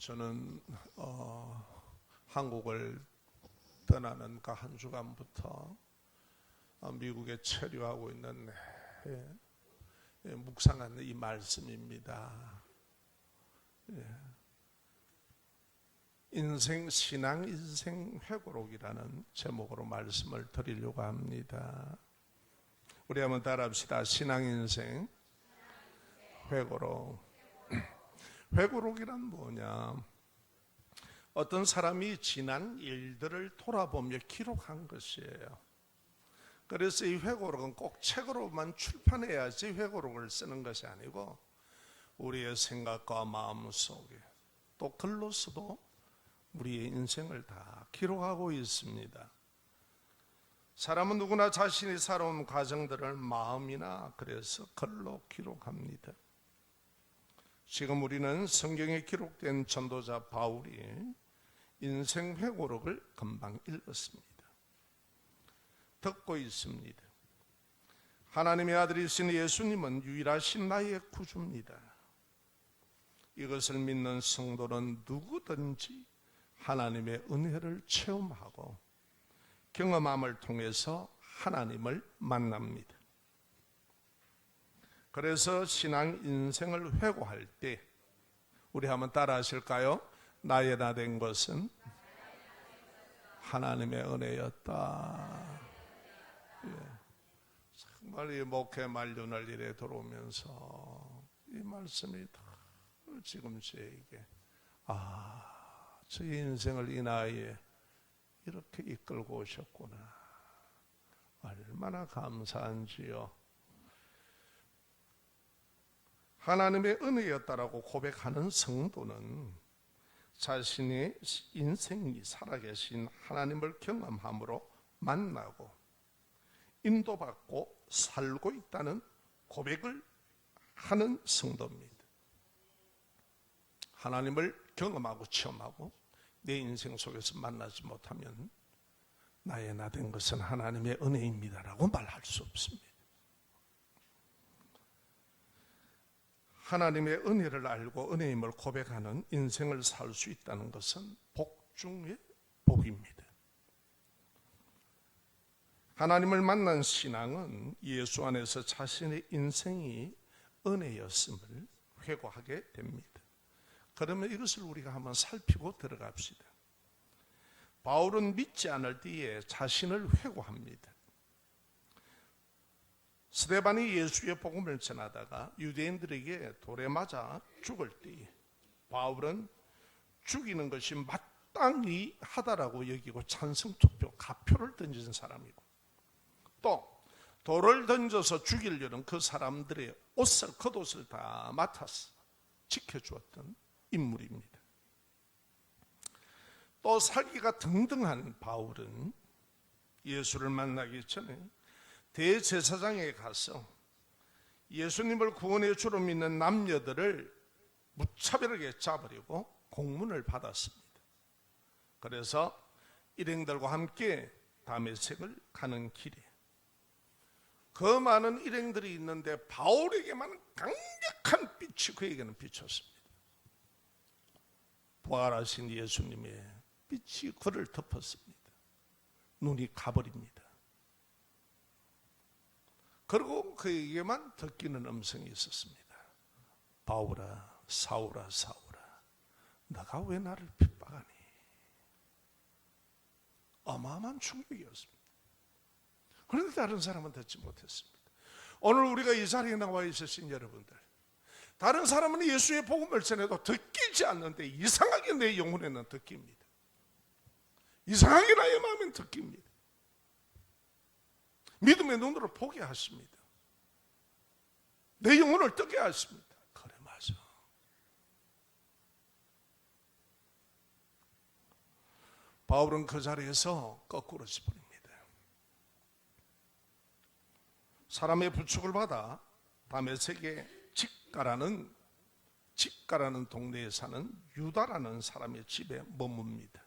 저는 어, 한국을 떠나는 그 한 주간부터 어, 미국에 체류하고 있는 예, 예, 묵상하는 이 말씀입니다. 예. 인생 신앙 인생 회고록이라는 제목으로 말씀을 드리려고 합니다. 우리 한번 따라합시다. 신앙 인생 회고록. 회고록이란 뭐냐? 어떤 사람이 지난 일들을 돌아보며 기록한 것이에요. 그래서 이 회고록은 꼭 책으로만 출판해야지 회고록을 쓰는 것이 아니고 우리의 생각과 마음 속에 또 글로서도 우리의 인생을 다 기록하고 있습니다. 사람은 누구나 자신이 살아온 과정들을 마음이나 그래서 글로 기록합니다. 지금 우리는 성경에 기록된 전도자 바울이 인생 회고록을 금방 읽었습니다. 듣고 있습니다. 하나님의 아들이신 예수님은 유일하신 나의 구주입니다. 이것을 믿는 성도는 누구든지 하나님의 은혜를 체험하고 경험함을 통해서 하나님을 만납니다. 그래서 신앙 인생을 회고할 때 우리 한번 따라 하실까요? 나의 나 된 것은 하나님의 은혜였다. 예. 정말 이 목회 말년을 일에 들어오면서 이 말씀이 다 지금 저에게 아, 저 인생을 이 나이에 이렇게 이끌고 오셨구나. 얼마나 감사한지요. 하나님의 은혜였다라고 고백하는 성도는 자신의 인생이 살아계신 하나님을 경험함으로 만나고 인도받고 살고 있다는 고백을 하는 성도입니다. 하나님을 경험하고 체험하고 내 인생 속에서 만나지 못하면 나의 나 된 것은 하나님의 은혜입니다라고 말할 수 없습니다. 하나님의 은혜를 알고 은혜임을 고백하는 인생을 살 수 있다는 것은 복 중의 복입니다. 하나님을 만난 신앙은 예수 안에서 자신의 인생이 은혜였음을 회고하게 됩니다. 그러면 이것을 우리가 한번 살피고 들어갑시다. 바울은 믿지 않을 때에 자신을 회고합니다. 스데반이 예수의 복음을 전하다가 유대인들에게 돌에 맞아 죽을 때 바울은 죽이는 것이 마땅히 하다라고 여기고 찬성 투표 가표를 던진 사람이고 또 돌을 던져서 죽이려는 그 사람들의 옷을 겉옷을 다 맡아서 지켜주었던 인물입니다. 또 사기가 등등한 바울은 예수를 만나기 전에 대제사장에 가서 예수님을 구원의 주로 믿는 남녀들을 무차별하게 잡으려고 공문을 받았습니다. 그래서 일행들과 함께 다메섹을 가는 길에 그 많은 일행들이 있는데 바울에게만 강력한 빛이 그에게는 비쳤습니다. 부활하신 예수님의 빛이 그를 덮었습니다. 눈이 가버립니다. 그리고 그에게만 듣기는 음성이 있었습니다. 바울아, 사울아, 사울아, 너가 왜 나를 핍박하니? 어마어마한 충격이었습니다. 그런데 다른 사람은 듣지 못했습니다. 오늘 우리가 이 자리에 나와 있으신 여러분들, 다른 사람은 예수의 복음을 전해도 듣기지 않는데 이상하게 내 영혼에는 듣깁니다. 이상하게 나의 마음엔 듣깁니다. 믿음의 눈으로 보게 하십니다. 내 영혼을 뜨게 하십니다. 그래 맞아. 바울은 그 자리에서 거꾸로 짚어립니다. 사람의 부축을 받아 다메섹의 직가라는 직가라는 동네에 사는 유다라는 사람의 집에 머뭅니다.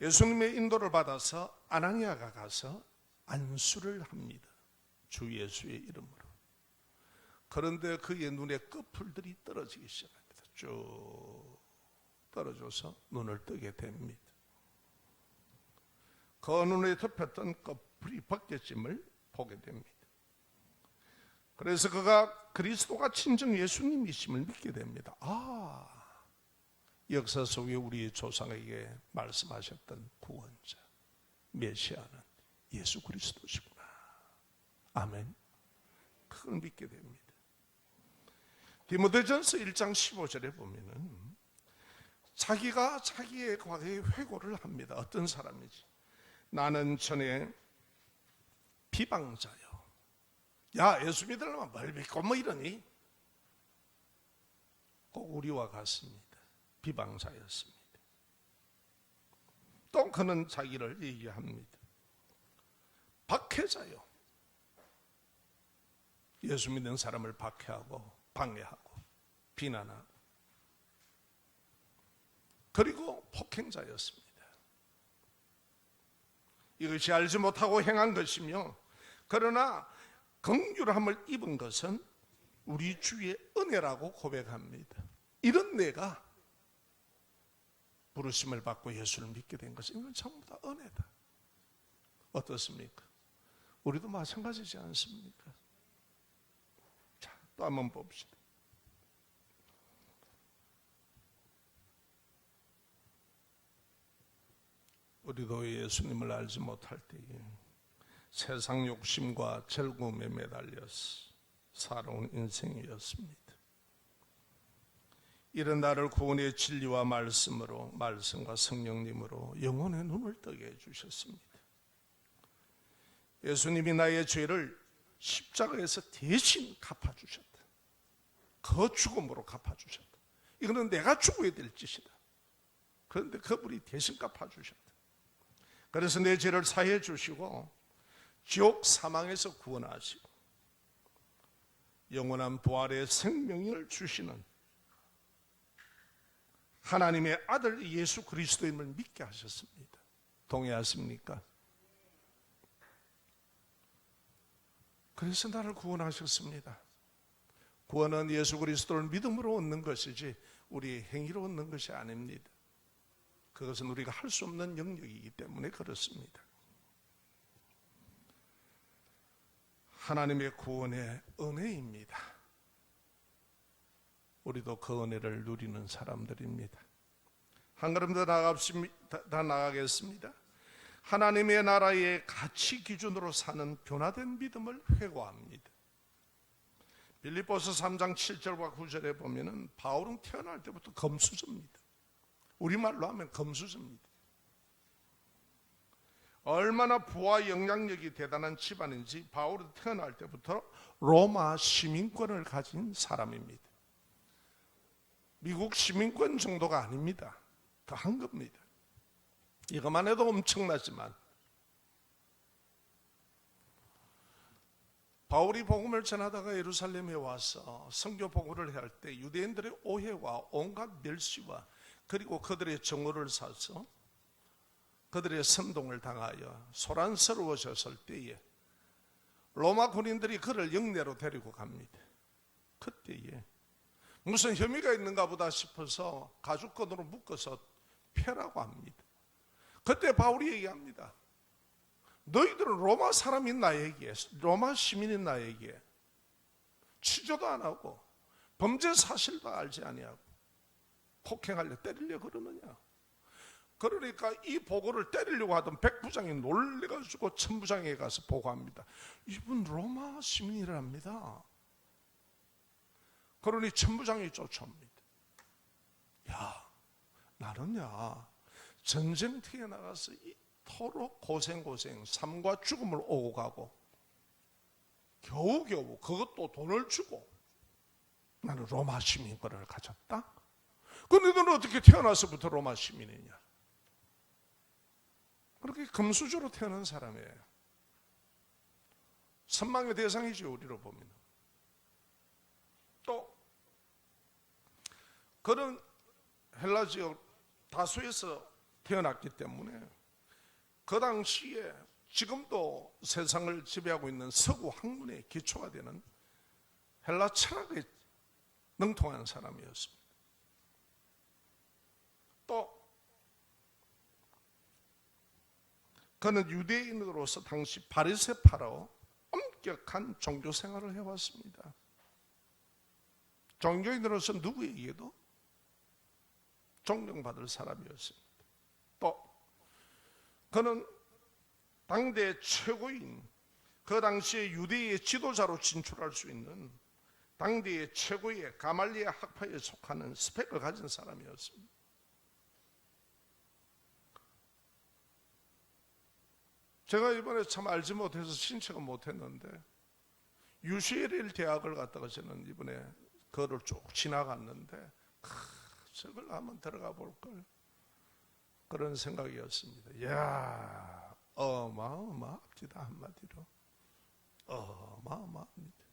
예수님의 인도를 받아서 아나니아가 가서 안수를 합니다. 주 예수의 이름으로. 그런데 그의 눈에 꺼풀들이 떨어지기 시작합니다. 쭉 떨어져서 눈을 뜨게 됩니다. 그 눈에 덮였던 꺼풀이 벗겨짐을 보게 됩니다. 그래서 그가 그리스도가 친정 예수님이심을 믿게 됩니다. 아, 역사 속에 우리 조상에게 말씀하셨던 구원자, 메시아는 예수 그리스도시구나. 아멘. 그걸 믿게 됩니다. 디모데전서 1장 15절에 보면은 자기가 자기의 과거의 회고를 합니다. 어떤 사람이지? 나는 전에 비방자요. 야, 예수 믿으려면 뭘 믿고 뭐 이러니? 꼭 우리와 같습니다. 비방자였습니다. 또 그는 자기를 얘기합니다. 박해자요. 예수 믿는 사람을 박해하고 방해하고 비난하고 그리고 폭행자였습니다. 이것이 알지 못하고 행한 것이며 그러나 긍휼함을 입은 것은 우리 주의 은혜라고 고백합니다. 이런 내가 부르심을 받고 예수를 믿게 된 것은 이건 전부 다 은혜다. 어떻습니까? 우리도 마찬가지지 않습니까? 자, 또 한번 봅시다. 우리도 예수님을 알지 못할 때에 세상 욕심과 즐거움에 매달려서 살아온 인생이었습니다. 이런 나를 구원의 진리와 말씀으로 말씀과 성령님으로 영혼의 눈을 뜨게 해 주셨습니다. 예수님이 나의 죄를 십자가에서 대신 갚아 주셨다. 그 죽음으로 갚아 주셨다. 이거는 내가 죽어야 될 짓이다. 그런데 그분이 대신 갚아 주셨다. 그래서 내 죄를 사해 주시고 지옥 사망에서 구원하시고 영원한 부활의 생명을 주시는 하나님의 아들 예수 그리스도임을 믿게 하셨습니다. 동의하십니까? 그래서 나를 구원하셨습니다. 구원은 예수 그리스도를 믿음으로 얻는 것이지 우리 행위로 얻는 것이 아닙니다. 그것은 우리가 할 수 없는 영역이기 때문에 그렇습니다. 하나님의 구원의 은혜입니다. 우리도 그 은혜를 누리는 사람들입니다. 한 걸음 더 나가겠습니다. 나가겠습니다. 하나님의 나라의 가치 기준으로 사는 변화된 믿음을 회고합니다. 빌립보서 3장 7절과 9절에 보면은 바울은 태어날 때부터 검수저입니다. 우리말로 하면 검수저입니다. 얼마나 부와 영향력이 대단한 집안인지 바울은 태어날 때부터 로마 시민권을 가진 사람입니다. 미국 시민권 정도가 아닙니다. 더 한 겁니다. 이것만 해도 엄청나지만 바울이 복음을 전하다가 예루살렘에 와서 성교 복음을 할 때 유대인들의 오해와 온갖 멸시와 그리고 그들의 정오를 사서 그들의 선동을 당하여 소란스러워졌을 때에 로마 군인들이 그를 영내로 데리고 갑니다. 그때에 무슨 혐의가 있는가 보다 싶어서 가죽건으로 묶어서 패라고 합니다. 그때 바울이 얘기합니다. 너희들은 로마 사람인 나에게, 로마 시민인 나에게 취조도 안 하고 범죄 사실도 알지 아니하고 폭행하려 때리려 그러느냐? 그러니까 이 보고를 때리려고 하던 백부장이 놀래가지고 천부장에 가서 보고합니다. 이분 로마 시민이랍니다. 그러니 천부장이 쫓아옵니다. 야, 나는야 전쟁터에 나가서 이토록 고생고생 삶과 죽음을 오고 가고 겨우겨우 그것도 돈을 주고 나는 로마 시민권을 가졌다? 근데 너는 어떻게 태어나서부터 로마 시민이냐? 그렇게 금수저로 태어난 사람이에요. 선망의 대상이죠, 우리로 보면. 그런 헬라 지역 다수에서 태어났기 때문에 그 당시에 지금도 세상을 지배하고 있는 서구 학문의 기초가 되는 헬라 철학에 능통한 사람이었습니다. 또 그는 유대인으로서 당시 바리새파로 엄격한 종교 생활을 해왔습니다. 종교인으로서 누구에게도 존경받을 사람이었습니다. 또 그는 당대 최고인 그 당시에 유대의 지도자로 진출할 수 있는 당대의 최고의 가말리아 학파에 속하는 스펙을 가진 사람이었습니다. 제가 이번에 참 알지 못해서 신청은 못했는데 UCL 대학을 갔다가 저는 이번에 그거를 쭉 지나갔는데 크, 저걸 한번 들어가 볼걸 그런 생각이었습니다. 이야 어마어마합니다 한마디로 어마어마합니다.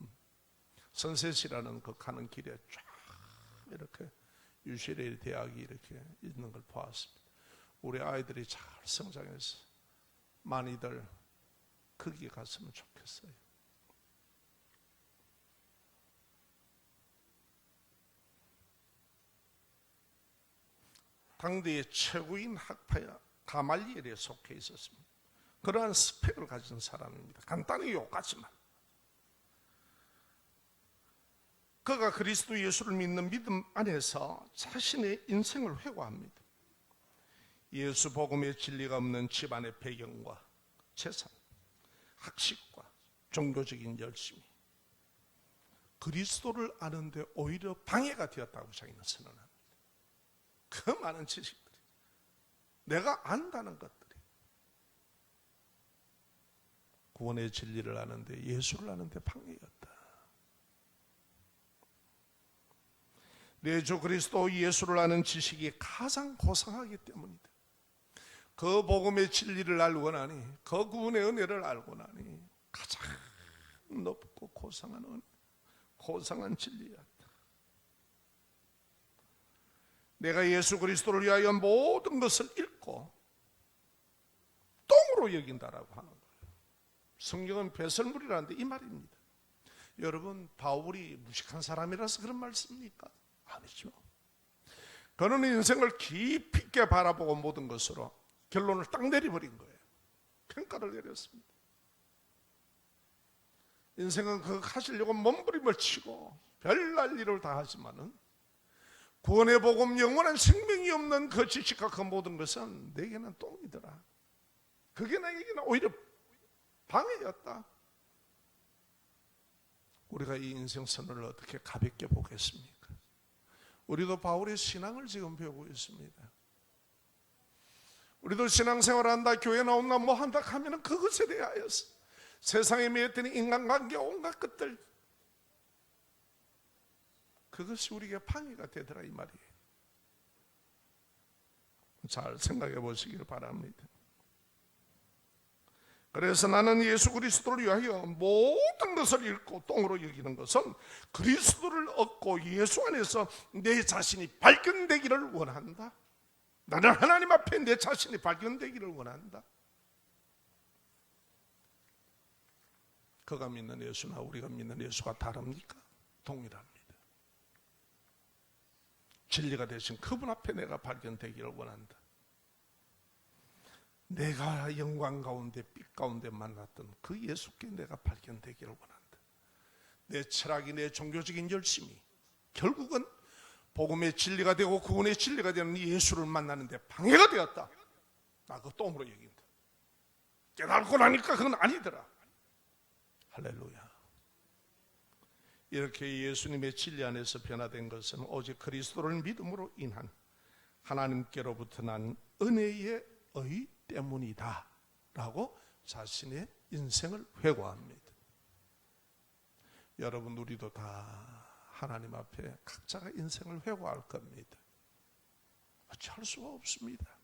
음. 선셋이라는 그 가는 길에 쫙 이렇게 UCL 대학이 이렇게 있는 걸 보았습니다. 우리 아이들이 잘 성장해서 많이들 거기 갔으면 좋겠어요. 당대의 최고인 학파야 가말리엘에 속해 있었습니다. 그러한 스펙을 가진 사람입니다. 간단히 욕하지만 그가 그리스도 예수를 믿는 믿음 안에서 자신의 인생을 회고합니다. 예수 복음의 진리가 없는 집안의 배경과 재산, 학식과 종교적인 열심이 그리스도를 아는데 오히려 방해가 되었다고 자기는 선언합니다. 그 많은 지식들이 내가 안다는 것들이 구원의 진리를 아는데 예수를 아는데 방해였다. 내 주 그리스도 예수를 아는 지식이 가장 고상하기 때문이다. 그 복음의 진리를 알고 나니 그 구원의 은혜를 알고 나니 가장 높고 고상한 은 고상한 진리였다. 내가 예수 그리스도를 위하여 모든 것을 잃고 똥으로 여긴다라고 하는 거예요. 성경은 배설물이라는데 이 말입니다. 여러분 바울이 무식한 사람이라서 그런 말씀입니까? 아니죠. 그는 인생을 깊이 있게 바라보고 모든 것으로 결론을 딱 내려버린 거예요. 평가를 내렸습니다. 인생은 그 하시려고 몸부림을 치고 별날 일을 다 하지만은 구원의 복음 영원한 생명이 없는 그 지식과 그 모든 것은 내게는 똥이더라. 그게 나에게는 오히려 방해였다. 우리가 이 인생선을 어떻게 가볍게 보겠습니까? 우리도 바울의 신앙을 지금 배우고 있습니다. 우리도 신앙생활 한다, 교회 나온다, 뭐 한다 하면은 그것에 대하여서 세상에 매였던 인간관계 온갖 것들 그것이 우리에게 방해가 되더라 이 말이에요. 잘 생각해 보시길 바랍니다. 그래서 나는 예수 그리스도를 위하여 모든 것을 잃고 똥으로 여기는 것은 그리스도를 얻고 예수 안에서 내 자신이 발견되기를 원한다. 나는 하나님 앞에 내 자신이 발견되기를 원한다. 그가 믿는 예수나 우리가 믿는 예수가 다릅니까? 동일합니다. 진리가 되신 그분 앞에 내가 발견되기를 원한다. 내가 영광 가운데 빛 가운데 만났던 그 예수께 내가 발견되기를 원한다. 내 철학이 내 종교적인 열심이 결국은 복음의 진리가 되고 구원의 진리가 되는 예수를 만나는데 방해가 되었다. 나 그거 똥으로 여긴다. 깨닫고 나니까 그건 아니더라. 할렐루야. 이렇게 예수님의 진리 안에서 변화된 것은 오직 그리스도를 믿음으로 인한 하나님께로부터 난 은혜의 의 때문이다. 라고 자신의 인생을 회고합니다. 여러분, 우리도 다 하나님 앞에 각자가 인생을 회고할 겁니다. 어찌할 수가 없습니다.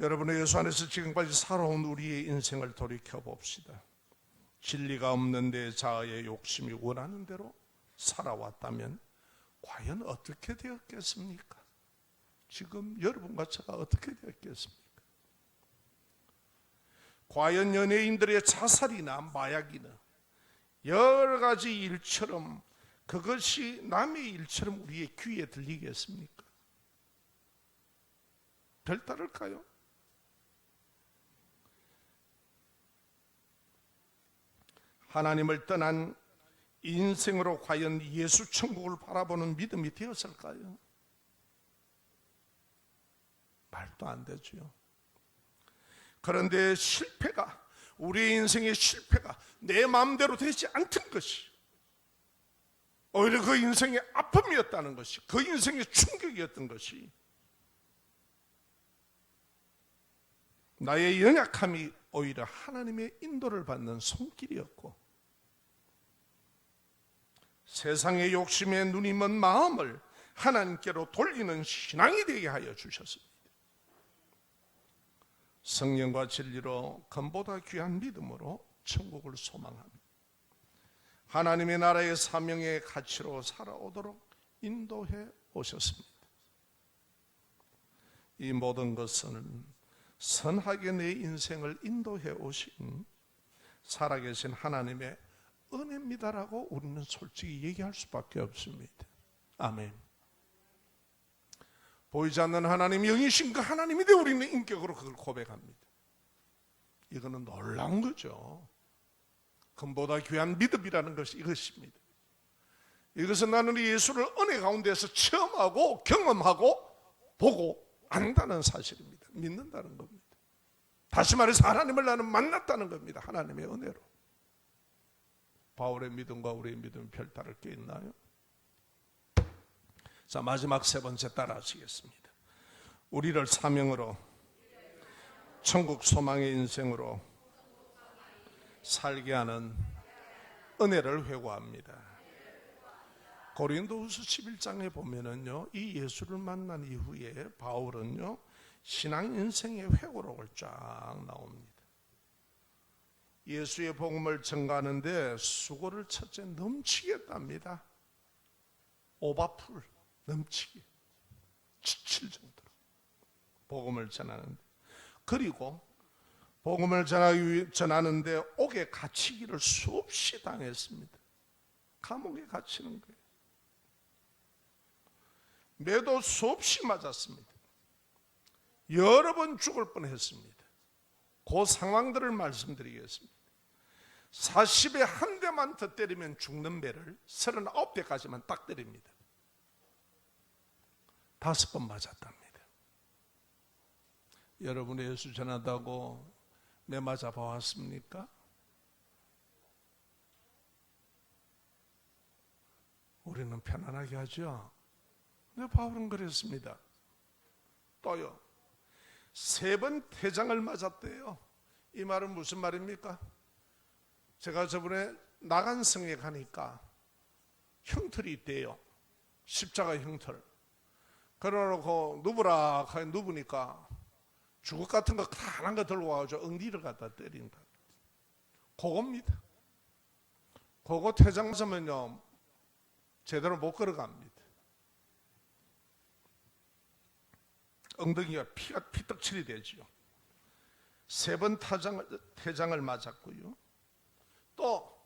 여러분의 예수 안에서 지금까지 살아온 우리의 인생을 돌이켜 봅시다. 진리가 없는 내 자아의 욕심이 원하는 대로 살아왔다면 과연 어떻게 되었겠습니까? 지금 여러분과 제가 어떻게 되었겠습니까? 과연 연예인들의 자살이나 마약이나 여러 가지 일처럼 그것이 남의 일처럼 우리의 귀에 들리겠습니까? 별다를까요? 하나님을 떠난 인생으로 과연 예수 천국을 바라보는 믿음이 되었을까요? 말도 안 되죠. 그런데 실패가 우리 인생의 실패가 내 마음대로 되지 않던 것이 오히려 그 인생의 아픔이었다는 것이 그 인생의 충격이었던 것이 나의 연약함이 오히려 하나님의 인도를 받는 손길이었고 세상의 욕심에 눈이 먼 마음을 하나님께로 돌리는 신앙이 되게 하여 주셨습니다. 성령과 진리로 금보다 귀한 믿음으로 천국을 소망합니다. 하나님의 나라의 사명의 가치로 살아오도록 인도해 오셨습니다. 이 모든 것은 선하게 내 인생을 인도해 오신 살아계신 하나님의 은혜입니다라고 우리는 솔직히 얘기할 수밖에 없습니다. 아멘. 보이지 않는 하나님 영이신 그 하나님인데 우리는 인격으로 그걸 고백합니다. 이거는 놀라운 거죠. 금보다 귀한 믿음이라는 것이 이것입니다. 이것은 나는 예수를 은혜 가운데서 체험하고 경험하고 보고 안다는 사실입니다. 믿는다는 겁니다. 다시 말해서 하나님을 나는 만났다는 겁니다. 하나님의 은혜로. 바울의 믿음과 우리의 믿음이 별 다를 게 있나요? 자, 마지막 세 번째 따라 하시겠습니다. 우리를 사명으로 천국 소망의 인생으로 살게 하는 은혜를 회고합니다. 고린도 후서 11장에 보면은요, 이 예수를 만난 이후에 바울은요, 신앙 인생의 회고록을 쫙 나옵니다. 예수의 복음을 전가하는데 수고를 첫째 넘치게 했답니다. 오바풀 넘치게 지칠 정도로 복음을 전하는데 그리고 복음을 전하기 위- 전하는데 옥에 갇히기를 수없이 당했습니다. 감옥에 갇히는 거예요. 매도 수없이 맞았습니다. 여러 번 죽을 뻔했습니다. 그 상황들을 말씀드리겠습니다. 40에 한 대만 더 때리면 죽는 배를 39대까지만 딱 때립니다. 다섯 번 맞았답니다. 여러분의 예수 전하다고 매 맞아 보았습니까? 우리는 편안하게 하죠. 근데 바울은 그랬습니다. 또요. 세번 태장을 맞았대요. 이 말은 무슨 말입니까? 제가 저번에 나간성에 가니까 형틀이 있대요. 십자가 형틀. 그래놓고 누구라 하니 누구니까 주걱 같은 거 가난한 거 들고 와가지고 엉디를 갖다 때린다. 그겁니다. 그거 퇴장 서면요 제대로 못 걸어갑니다. 엉덩이가 피가 피떡칠이 되지요. 세 번 타장을, 퇴장을 맞았고요. 또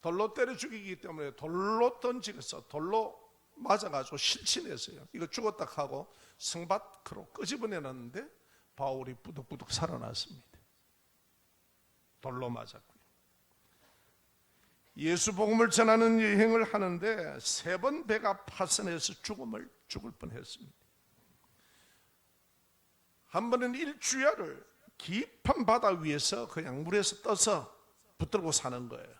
돌로 때려 죽이기 때문에 돌로 던지겠어. 돌로 맞아가지고 실친했어요. 이거 죽었다 하고 성밭으로 끄집어내놨는데 바울이 부득부득 살아났습니다. 돌로 맞았고요. 예수 복음을 전하는 여행을 하는데 세 번 배가 파선해서 죽음을 죽을 뻔했습니다. 한 번은 일주야를 깊은 바다 위에서 그냥 물에서 떠서 붙들고 사는 거예요.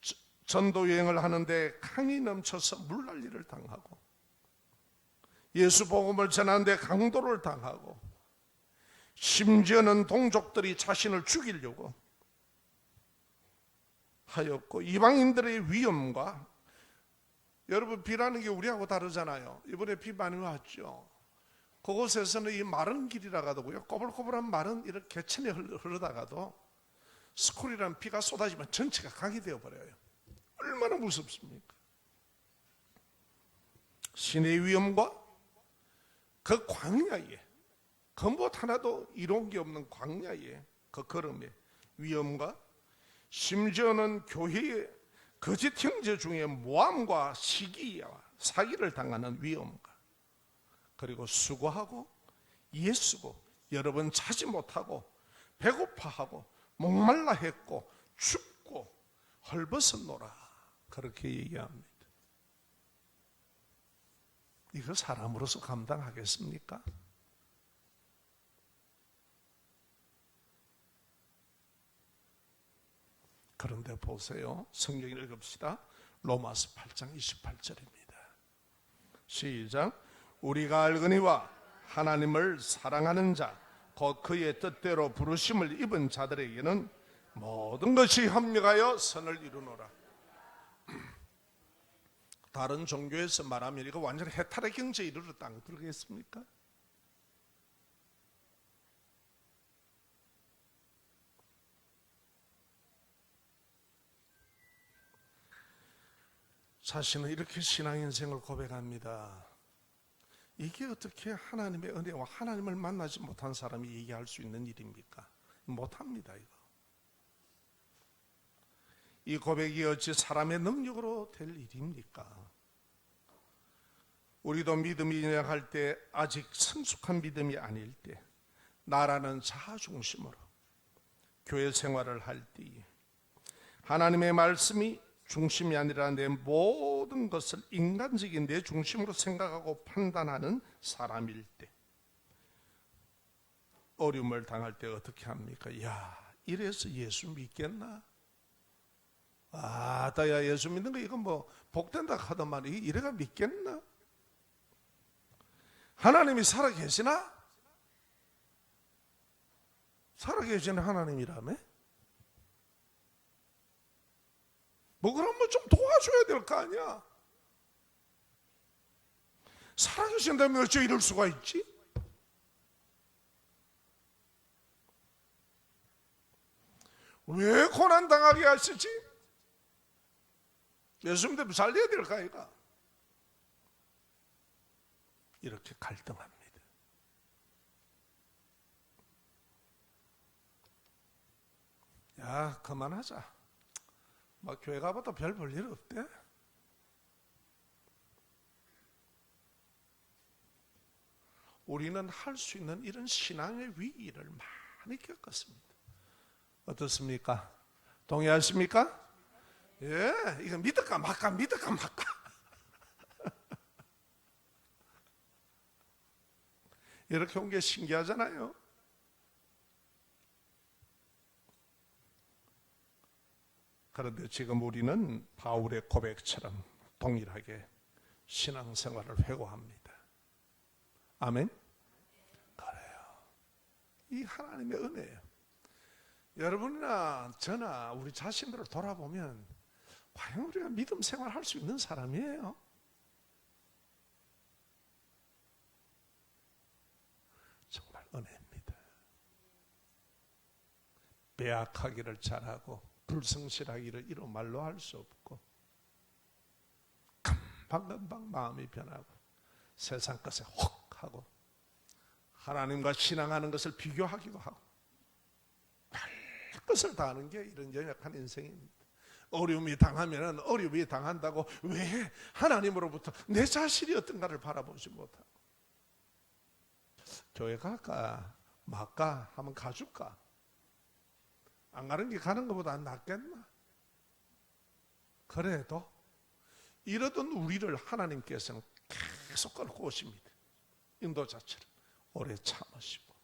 저- 전도 여행을 하는데 강이 넘쳐서 물난리를 당하고 예수 복음을 전하는데 강도를 당하고 심지어는 동족들이 자신을 죽이려고 하였고 이방인들의 위험과 여러분 비라는 게 우리하고 다르잖아요. 이번에 비 많이 왔죠. 그곳에서는 이 마른 길이라 하더고요. 꼬불꼬불한 마른 이런 개천에 흐르다가도 스콜이라는 비가 쏟아지면 전체가 강이 되어 버려요. 얼마나 무섭습니까? 신의 위험과 그 광야에 검봇 하나도 이로운 게 없는 광야에 그 걸음의 위험과 심지어는 교회의 거짓 형제 중에 모함과 시기와 사기를 당하는 위험과 그리고 수고하고 예수고 여러 번 자지 못하고 배고파하고 목말라 했고 춥고 헐벗었노라 그렇게 얘기합니다. 이거 사람으로서 감당하겠습니까? 그런데 보세요. 성경 읽읍시다. 로마서 8장 28절입니다. 시작. 우리가 알거니와 하나님을 사랑하는 자, 곧 그의 뜻대로 부르심을 입은 자들에게는 모든 것이 합력하여 선을 이루노라. 다른 종교에서 말하면 이거 완전히 해탈의 경제에 이르렀다고 그러겠습니까? 자신은 이렇게 신앙 인생을 고백합니다. 이게 어떻게 하나님의 은혜와 하나님을 만나지 못한 사람이 얘기할 수 있는 일입니까? 못합니다, 이거. 이 고백이 어찌 사람의 능력으로 될 일입니까? 우리도 믿음이 연약할 때 아직 성숙한 믿음이 아닐 때 나라는 자아 중심으로 교회 생활을 할 때 하나님의 말씀이 중심이 아니라 내 모든 것을 인간적인 내 중심으로 생각하고 판단하는 사람일 때 어려움을 당할 때 어떻게 합니까? 야, 이래서 예수 믿겠나? 아, 따야 예수 믿는 거 이거 뭐 복된다 하더만 이 이래가 믿겠나? 하나님이 살아 계시나? 살아 계시는 하나님이라며? 뭐 그러면 좀 도와줘야 될 거 아니야? 살아 계신다면 어째 이럴 수가 있지? 왜 고난 당하게 하시지? 예수 믿으면 살려야 될까 아이가? 이렇게 갈등합니다. 야, 그만하자. 막 교회 가봐도 별 볼 일 없대. 우리는 할 수 있는 이런 신앙의 위기를 많이 겪었습니다. 어떻습니까? 동의하십니까? 예, 이거 믿을까 말까, 믿을까 말까. 이렇게 온 게 신기하잖아요. 그런데 지금 우리는 바울의 고백처럼 동일하게 신앙생활을 회고합니다. 아멘? 그래요. 이 하나님의 은혜예요. 여러분이나 저나 우리 자신들을 돌아보면 과연 우리가 믿음 생활 할 수 있는 사람이에요? 정말 은혜입니다. 배악하기를 잘하고 불성실하기를 이로 말로 할 수 없고 금방금방 마음이 변하고 세상 것에 혹 하고 하나님과 신앙하는 것을 비교하기도 하고 별 것을 다 하는 게 이런 연약한 인생입니다. 어려움이 당하면 어려움이 당한다고 왜 하나님으로부터 내 자신이 어떤가를 바라보지 못하고 교회 갈까? 말까 하면 가줄까 안 가는 게 가는 것보다 낫겠나? 그래도 이러던 우리를 하나님께서는 계속 끌고 오십니다. 인도자처럼 오래 참으시고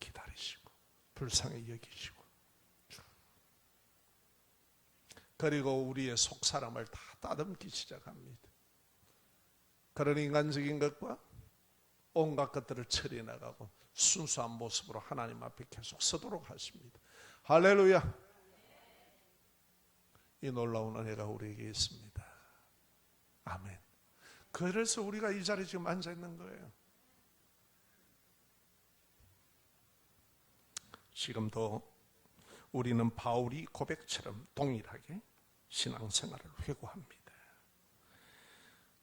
기다리시고 불쌍히 여기시고 그리고 우리의 속 사람을 다 따듬기 시작합니다. 그런 인간적인 것과 온갖 것들을 처리해 나가고 순수한 모습으로 하나님 앞에 계속 서도록 하십니다. 할렐루야. 이 놀라운 은혜가 우리에게 있습니다. 아멘. 그래서 우리가 이 자리에 지금 앉아 있는 거예요. 지금도 우리는 바울이 고백처럼 동일하게 신앙생활을 회고합니다.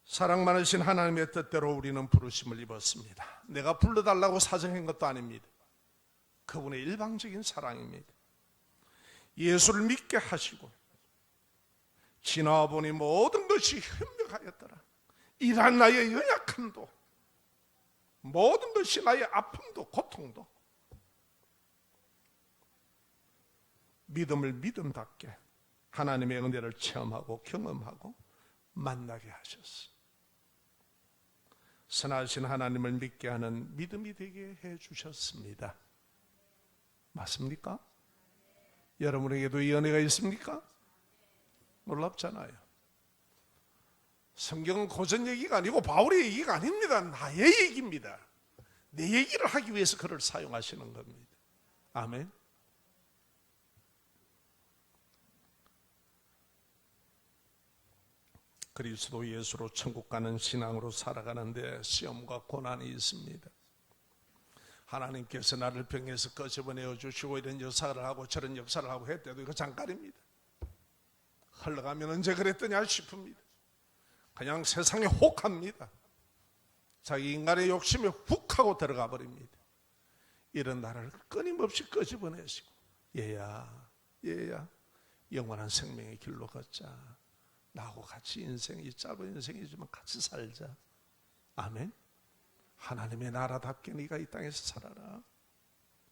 사랑 많으신 하나님의 뜻대로 우리는 부르심을 입었습니다. 내가 불러달라고 사정한 것도 아닙니다. 그분의 일방적인 사랑입니다. 예수를 믿게 하시고 지나보니 모든 것이 현명하였더라. 이러한 나의 연약함도 모든 것이 나의 아픔도 고통도 믿음을 믿음답게 하나님의 은혜를 체험하고 경험하고 만나게 하셨어. 선하신 하나님을 믿게 하는 믿음이 되게 해 주셨습니다. 맞습니까? 여러분에게도 이 은혜가 있습니까? 놀랍잖아요. 성경은 고전 얘기가 아니고 바울의 얘기가 아닙니다. 나의 얘기입니다. 내 얘기를 하기 위해서 그를 사용하시는 겁니다. 아멘. 그리스도 예수로 천국 가는 신앙으로 살아가는데 시험과 고난이 있습니다. 하나님께서 나를 병에서 꺼집어내어 주시고 이런 역사를 하고 저런 역사를 하고 했대도 이거 잠깐입니다. 흘러가면 언제 그랬더냐 싶습니다. 그냥 세상에 혹합니다. 자기 인간의 욕심에 훅 하고 들어가 버립니다. 이런 나를 끊임없이 끄집어내시고 얘야 얘야 영원한 생명의 길로 걷자. 나하고 같이 인생이 짧은 인생이지만 같이 살자. 아멘. 하나님의 나라답게 네가 이 땅에서 살아라.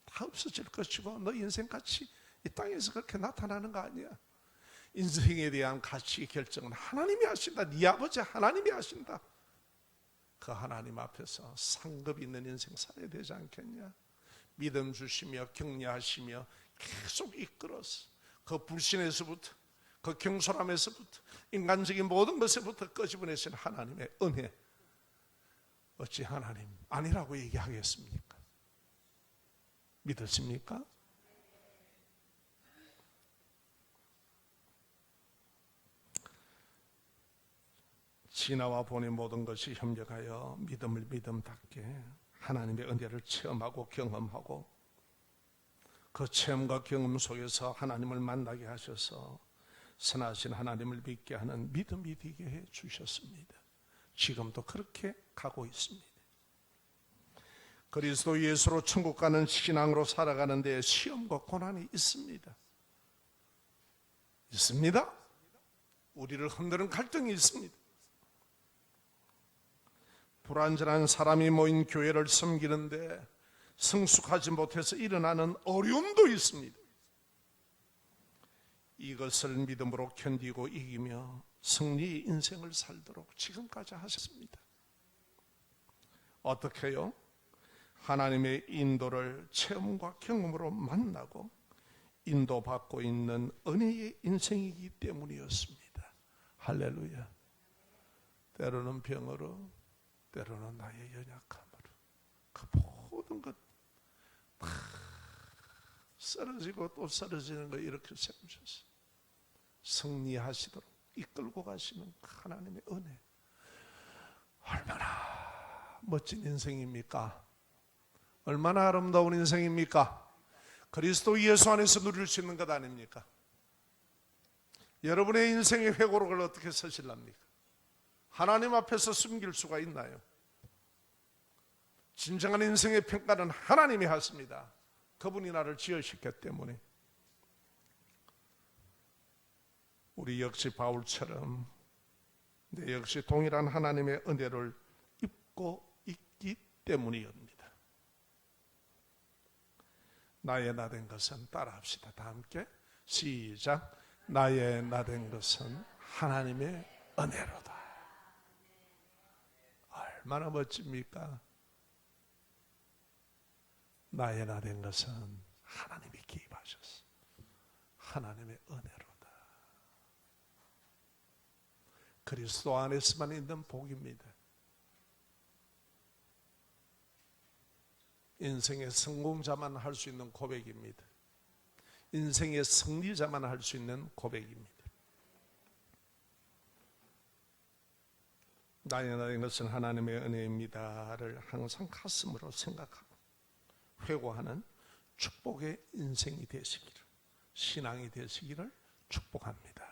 다 없어질 것이고 너 인생 같이 이 땅에서 그렇게 나타나는 거 아니야. 인생에 대한 가치 결정은 하나님이 하신다. 네 아버지 하나님이 하신다. 그 하나님 앞에서 상급 있는 인생 살아야 되지 않겠냐? 믿음 주시며 격려하시며 계속 이끌어서 그 불신에서부터 그 경솔함에서부터 인간적인 모든 것에부터 끄집어내신 하나님의 은혜 어찌 하나님 아니라고 얘기하겠습니까? 믿으십니까? 지나와 보니 모든 것이 협력하여 믿음을 믿음답게 하나님의 은혜를 체험하고 경험하고 그 체험과 경험 속에서 하나님을 만나게 하셔서 선하신 하나님을 믿게 하는 믿음이 되게 해 주셨습니다. 지금도 그렇게 가고 있습니다. 그리스도 예수로 천국 가는 신앙으로 살아가는 데 시험과 고난이 있습니다. 있습니다. 우리를 흔드는 갈등이 있습니다. 불완전한 사람이 모인 교회를 섬기는데 성숙하지 못해서 일어나는 어려움도 있습니다. 이것을 믿음으로 견디고 이기며 승리의 인생을 살도록 지금까지 하셨습니다. 어떻게요? 하나님의 인도를 체험과 경험으로 만나고 인도받고 있는 은혜의 인생이기 때문이었습니다. 할렐루야. 때로는 병으로, 때로는 나의 연약함으로 그 모든 것 다 쓰러지고 또 쓰러지는 거 이렇게 세우셨어요. 승리하시도록 이끌고 가시는 하나님의 은혜. 얼마나 멋진 인생입니까? 얼마나 아름다운 인생입니까? 그리스도 예수 안에서 누릴 수 있는 것 아닙니까? 여러분의 인생의 회고록을 어떻게 쓰실랍니까? 하나님 앞에서 숨길 수가 있나요? 진정한 인생의 평가는 하나님이 하십니다. 그분이 나를 지으셨기 때문에. 우리 역시 바울처럼 내 역시 동일한 하나님의 은혜를 입고 때문이옵니다. 나의 나 된 것은 따라합시다. 다 함께 시작. 나의 나 된 것은 하나님의 은혜로다. 얼마나 멋집니까? 나의 나 된 것은 하나님이 기입하셨어. 하나님의 은혜로다. 그리스도 안에서만 있는 복입니다. 인생의 성공자만 할 수 있는 고백입니다. 인생의 승리자만 할 수 있는 고백입니다. 나의 나의 것은 하나님의 은혜입니다를 항상 가슴으로 생각하고 회고하는 축복의 인생이 되시기를 신앙이 되시기를 축복합니다.